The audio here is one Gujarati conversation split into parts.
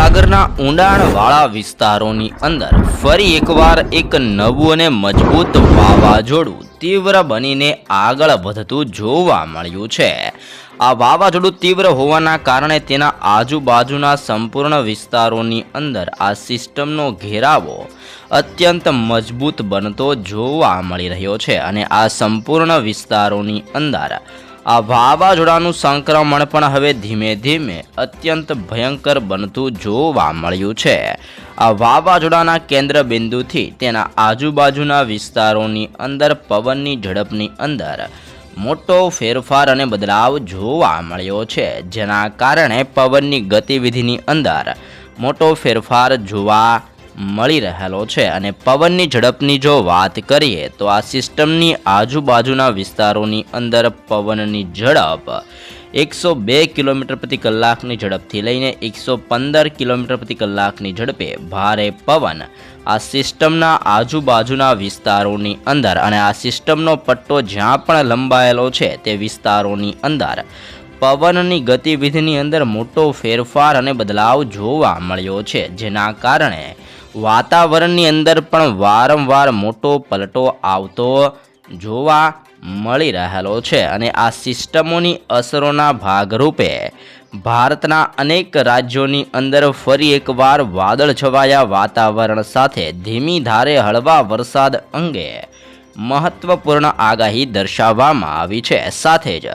સાગરના ઊંડાણવાળા વિસ્તારોની અંદર ફરી એકવાર એક નવું અને મજબૂત વાવાઝોડું તીવ્ર બનીને આગળ વધતું જોવા મળ્યું છે. આ વાવાઝોડું તીવ્ર હોવાના કારણે તેના આજુબાજુના સંપૂર્ણ વિસ્તારોની અંદર આ સિસ્ટમનો ઘેરાવો અત્યંત મજબૂત બનતો જોવા મળી રહ્યો છે અને આ સંપૂર્ણ વિસ્તારોની અંદર આ વાવાઝોડાનું સંક્રમણ પણ હવે ધીમે ધીમે અત્યંત ભયંકર બનતું જોવા મળ્યું છે. આ વાવાઝોડાના કેન્દ્ર બિંદુથી તેના આજુબાજુના વિસ્તારોની અંદર, પવનની ઝડપની અંદર મોટો ફેરફાર અને બદલાવ જોવા મળ્યો છે, જેના કારણે પવનની ગતિવિધિની અંદર મોટો ફેરફાર જોવા મળી રહેલો છે અને પવનની ઝડપની જો વાત કરીએ તો આ સિસ્ટમની આજુબાજુના વિસ્તારોની અંદર પવનની ઝડપ એકસો બે કિલોમીટર પ્રતિ કલાકની ઝડપથી લઈને એકસો પંદર કિલોમીટર પ્રતિ કલાકની ઝડપે ભારે પવન આ સિસ્ટમના આજુબાજુના વિસ્તારોની અંદર અને આ સિસ્ટમનો પટ્ટો જ્યાં પણ લંબાયેલો છે તે વિસ્તારોની અંદર પવનની ગતિવિધિની અંદર મોટો ફેરફાર અને બદલાવ જોવા મળ્યો છે, જેના કારણે વાતાવરણની અંદર પણ વારંવાર મોટો પલટો આવતો જોવા મળી રહેલો છે અને આ સિસ્ટમોની અસરોના ભાગરૂપે ભારતના અનેક રાજ્યોની અંદર ફરી એકવાર વાદળ છવાયા વાતાવરણ સાથે ધીમી ધારે હળવા વરસાદ અંગે મહત્વપૂર્ણ આગાહી દર્શાવવામાં આવી છે. સાથે જ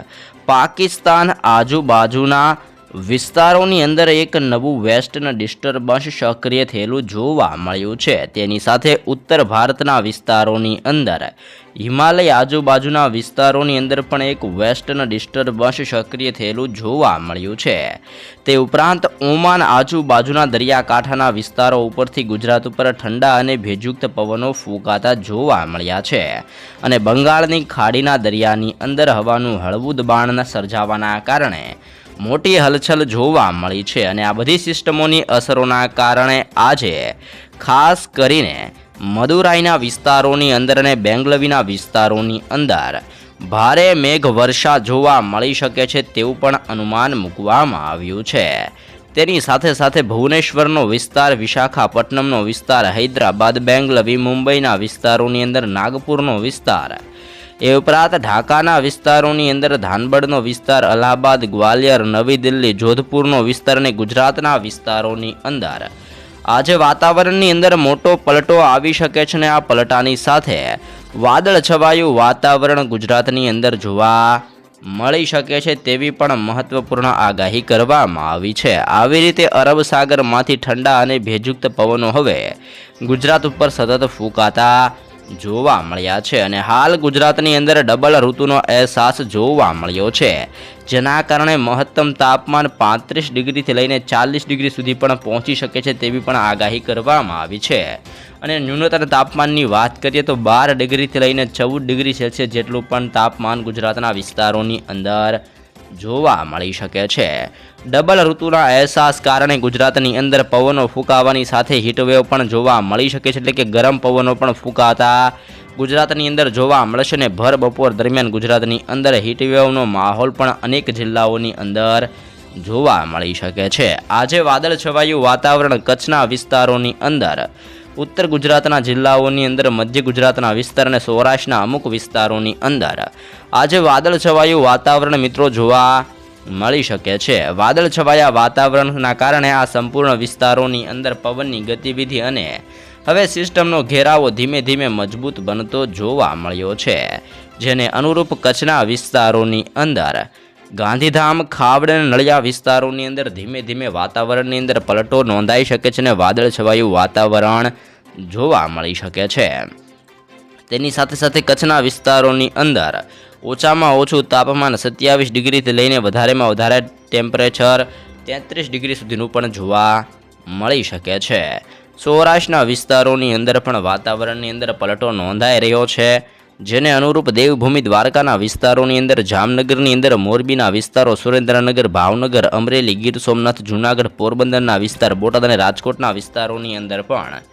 પાકિસ્તાન આજુબાજુના વિસ્તારોની અંદર એક નવું વેસ્ટર્ન ડિસ્ટર્બન્સ સક્રિય થયેલું જોવા મળ્યું છે. તેની સાથે ઉત્તર ભારતના વિસ્તારોની અંદર હિમાલય આજુબાજુના વિસ્તારોની અંદર પણ એક વેસ્ટર્ન ડિસ્ટર્બન્સ સક્રિય થયેલું જોવા મળ્યું છે. તે ઉપરાંત ઓમાન આજુબાજુના દરિયાકાંઠાના વિસ્તારો ઉપરથી ગુજરાત ઉપર ઠંડા અને ભેજયુક્ત પવનો ફૂંકાતા જોવા મળ્યા છે. અને બંગાળની ખાડીના દરિયાની અંદર હવાનું હળવું દબાણ સર્જાવાના કારણે મોટી હલચલ જોવા મળી છે અને આ બધી સિસ્ટમોની અસરોના કારણે આજે ખાસ કરીને મદુરાઈના વિસ્તારોની અંદર અને બેંગલવીના વિસ્તારોની અંદર ભારે મેઘ વર્ષા જોવા મળી શકે છે તેવું પણ અનુમાન મૂકવામાં આવ્યું છે. તેની સાથે સાથે ભુવનેશ્વરનો વિસ્તાર, વિશાખાપટ્ટનમનો વિસ્તાર, હૈદરાબાદ, બેંગલવી, મુંબઈના વિસ્તારોની અંદર નાગપુરનો વિસ્તાર એ ઉપરાંત ઢાકાના વિસ્તારોની અંદર ધાનબડનો વિસ્તાર, અલ્હાબાદ, ગ્વાલિયર, નવી દિલ્હી, જોધપુરનો વિસ્તાર અને ગુજરાતના વિસ્તારોની અંદર. આજે વાતાવરણની અંદર મોટો પલટો આવી શકે છે અને આ પલટાની સાથે વાદળ છવાયું વાતાવરણ ગુજરાતની અંદર જોવા મળી શકે છે તેવી પણ મહત્વપૂર્ણ આગાહી કરવામાં આવી છે. આવી રીતે અરબ સાગરમાંથી ઠંડા અને ભેજયુક્ત પવનો હવે ગુજરાત ઉપર સતત ફૂંકાતા જોવા મળ્યા છે અને હાલ ગુજરાતની અંદર ડબલ ઋતુનો અહેસાસ જોવા મળ્યો છે. જેના કારણે મહત્તમ તાપમાન પાંત્રીસ ડિગ્રીથી લઈને ચાલીસ ડિગ્રી સુધી પણ પહોંચી શકે છે તેવી પણ આગાહી કરવામાં આવી છે. અને ન્યૂનતમ તાપમાનની વાત કરીએ તો બાર ડિગ્રીથી લઈને ચૌદ ડિગ્રી સેલ્સિયસ જેટલું પણ તાપમાન ગુજરાતના વિસ્તારોની અંદર જોવા મળી શકે છે. ડબલ ઋતુના અહેસાસ કારણે ગુજરાતની અંદર પવનો ફૂંકાવાની સાથે હીટવેવ પણ જોવા મળી શકે છે. એટલે કે ગરમ પવનો પણ ફૂંકાતા ગુજરાતની અંદર જોવા મળશે ને ભર બપોર દરમિયાન ગુજરાતની અંદર હીટવેવનો માહોલ પણ અનેક જિલ્લાઓની અંદર જોવા મળી શકે છે. આજે વાદળ છવાયું વાતાવરણ કચ્છના વિસ્તારોની અંદર ઉત્તર ગુજરાતના જિલ્લાઓની અંદર મધ્ય ગુજરાતના વિસ્તાર અને સૌરાષ્ટ્રના અમુક વિસ્તારોની અંદર આજે વાદળ છવાયું વાતાવરણ મિત્રો જોવા મળી શકે છે. વાદળ છવાયા વાતાવરણના કારણે આ સંપૂર્ણ વિસ્તારોની અંદર પવનની ગતિવિધિ અને હવે સિસ્ટમનો ઘેરાવો ધીમે ધીમે મજબૂત બનતો જોવા મળ્યો છે. જેને અનુરૂપ કચ્છના વિસ્તારોની અંદર ગાંધીધામ, ખાવડ અને નળિયા વિસ્તારોની અંદર ધીમે ધીમે વાતાવરણની અંદર પલટો નોંધાઈ શકે છે અને વાદળ છવાયું વાતાવરણ જોવા મળી શકે છે. તેની સાથે સાથે કચ્છના વિસ્તારોની અંદર ઓછામાં ઓછું તાપમાન સત્યાવીસ ડિગ્રીથી લઈને વધારેમાં વધારે ટેમ્પરેચર તેત્રીસ ડિગ્રી સુધીનું પણ જોવા મળી શકે છે. સૌરાષ્ટ્રના વિસ્તારોની અંદર પણ વાતાવરણની અંદર પલટો નોંધાઈ રહ્યો છે. જેને અનુરૂપ દેવભૂમિ દ્વારકાના વિસ્તારોની અંદર, જામનગરની અંદર, મોરબીના વિસ્તારો, સુરેન્દ્રનગર, ભાવનગર, અમરેલી, ગીર સોમનાથ, જૂનાગઢ, પોરબંદરના વિસ્તાર, બોટાદ અને રાજકોટના વિસ્તારોની અંદર પણ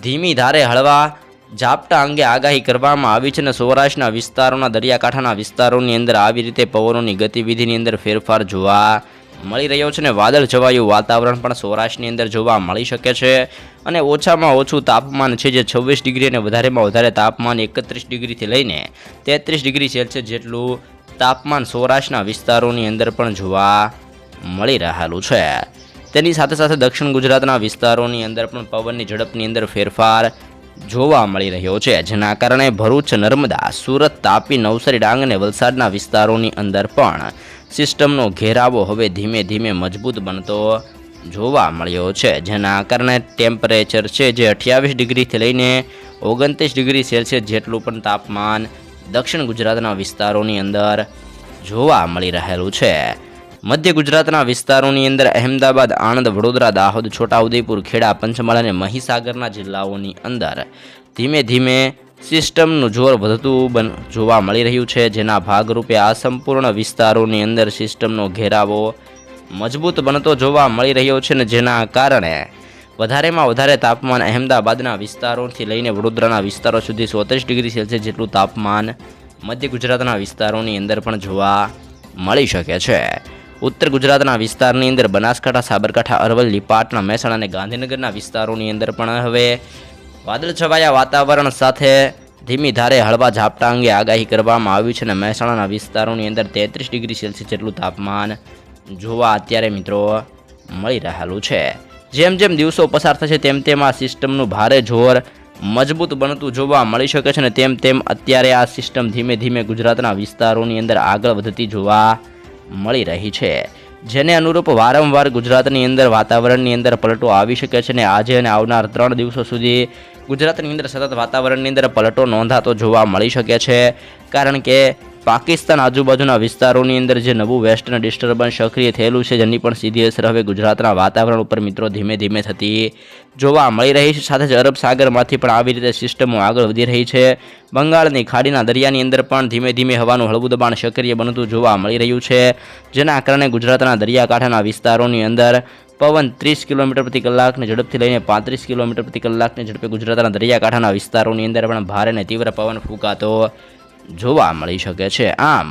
ધીમી ધારે હળવા ઝાપટા અંગે આગાહી કરવામાં આવી છે અને સૌરાષ્ટ્રના વિસ્તારોના દરિયાકાંઠાના વિસ્તારોની અંદર આવી રીતે પવનોની ગતિવિધિની અંદર ફેરફાર જોવા મળી રહ્યો છે ને વાદળ છવાયું વાતાવરણ પણ સૌરાષ્ટ્રની અંદર જોવા મળી શકે છે. અને ઓછામાં ઓછું તાપમાન છે જે છવ્વીસ ડિગ્રી અને વધારેમાં વધારે તાપમાન એકત્રીસ ડિગ્રીથી લઈને તેત્રીસ ડિગ્રી સેલ્સિયસ જેટલું તાપમાન સૌરાષ્ટ્રના વિસ્તારોની અંદર પણ જોવા મળી રહેલું છે. તેની સાથે સાથે દક્ષિણ ગુજરાતના વિસ્તારોની અંદર પણ પવનની ઝડપની અંદર ફેરફાર જોવા મળી રહ્યો છે. જેના કારણે ભરૂચ, નર્મદા, સુરત, તાપી, નવસારી, ડાંગ અને વલસાડના વિસ્તારોની અંદર પણ સિસ્ટમનો ઘેરાવો હવે ધીમે ધીમે મજબૂત બનતો જોવા મળ્યો છે. જેના કારણે ટેમ્પરેચર છે જે અઠ્યાવીસ ડિગ્રીથી લઈને ઓગણત્રીસ ડિગ્રી સેલ્સિયસ જેટલું પણ તાપમાન દક્ષિણ ગુજરાતના વિસ્તારોની અંદર જોવા મળી રહેલું છે. મધ્ય ગુજરાતના વિસ્તારોની અંદર અહેમદાબાદ, આણંદ, વડોદરા, દાહોદ, છોટાઉદેપુર, ખેડા, પંચમહાલ અને મહીસાગરના જિલ્લાઓની અંદર ધીમે ધીમે સિસ્ટમનું જોર વધતું બન, જોવા મળી રહ્યું છે, જેના ભાગરૂપે આ સંપૂર્ણ વિસ્તારોની અંદર સિસ્ટમનો ઘેરાવો મજબૂત બનતો જોવા મળી રહ્યો છે ને જેના કારણે વધારેમાં વધારે તાપમાન અહેમદાબાદના વિસ્તારોથી લઈને વડોદરાના વિસ્તારો સુધી ચોત્રીસ ડિગ્રી સેલ્સિયસ જેટલું તાપમાન મધ્ય ગુજરાતના વિસ્તારોની અંદર પણ જોવા મળી શકે છે. ઉત્તર ગુજરાતના વિસ્તારની અંદર બનાસકાંઠા, સાબરકાંઠા, અરવલ્લી, પાટણા, મહેસાણા અને ગાંધીનગરના વિસ્તારોની અંદર પણ હવે વાદળછવાયા વાતાવરણ સાથે ધીમી ધારે હળવા ઝાપટા અંગે આગાહી કરવામાં આવી છે અને મહેસાણાના વિસ્તારોની અંદર તેત્રીસ ડિગ્રી સેલ્સિયસ જેટલું તાપમાન જોવા અત્યારે મિત્રો મળી રહેલું છે. જેમ જેમ દિવસો પસાર થશે તેમ તેમ આ સિસ્ટમનું ભારે જોર મજબૂત બનતું જોવા મળી શકે છે અને તેમ તેમ અત્યારે આ સિસ્ટમ ધીમે ધીમે ગુજરાતના વિસ્તારોની અંદર આગળ વધતી જોવા મળી રહી છે. જેને અનુરૂપ વારંવાર ગુજરાતની અંદર વાતાવરણની અંદર પલટો આવી શકે છે અને આજે અને આવનાર ત્રણ દિવસો સુધી ગુજરાતની અંદર સતત વાતાવરણની અંદર પલટો નોંધાતો જોવા મળી શકે છે. કારણ કે પાકિસ્તાન આજુબાજુના વિસ્તારોની અંદર જે નવું વેસ્ટર્ન ડિસ્ટર્બન્સ સક્રિય થયેલું છે, જેની પણ સીધી અસર હવે ગુજરાતના વાતાવરણ ઉપર મિત્રો ધીમે ધીમે થતી જોવા મળી રહી છે. સાથે જ અરબ સાગરમાંથી પણ આવી રીતે સિસ્ટમો આગળ વધી રહી છે. બંગાળની ખાડીના દરિયાની અંદર પણ ધીમે ધીમે હવાનું હળવું દબાણ સક્રિય બનતું જોવા મળી રહ્યું છે. જેના કારણે ગુજરાતના દરિયાકાંઠાના વિસ્તારોની અંદર પવન ત્રીસ કિલોમીટર પ્રતિ કલાકની ઝડપથી લઈને પાંત્રીસ કિલોમીટર પ્રતિ કલાકની ઝડપે ગુજરાતના દરિયાકાંઠાના વિસ્તારોની અંદર પણ ભારે અને તીવ્ર પવન ફૂંકાતો જોવા મળી શકે છે. આમ,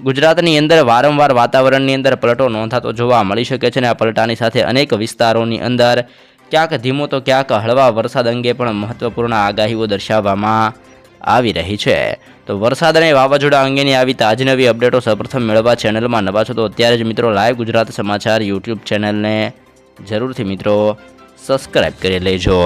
ગુજરાતની અંદર વારંવાર વાતાવરણની અંદર પલટો નોંધાતો જોવા મળી શકે છે અને આ પલટાની સાથે અનેક વિસ્તારોની અંદર ક્યાંક ધીમો તો ક્યાંક હળવા વરસાદ અંગે પણ મહત્વપૂર્ણ આગાહીઓ દર્શાવવામાં આવી રહી છે. તો વરસાદ અને વાવાઝોડા અંગેની આવી તાજી નવી અપડેટો સૌપ્રથમ મેળવવા ચેનલમાં નવા છો તો અત્યારે જ મિત્રો લાઈવ ગુજરાત સમાચાર યુટ્યુબ ચેનલને જરૂરથી મિત્રો સબસ્ક્રાઈબ કરી લેજો.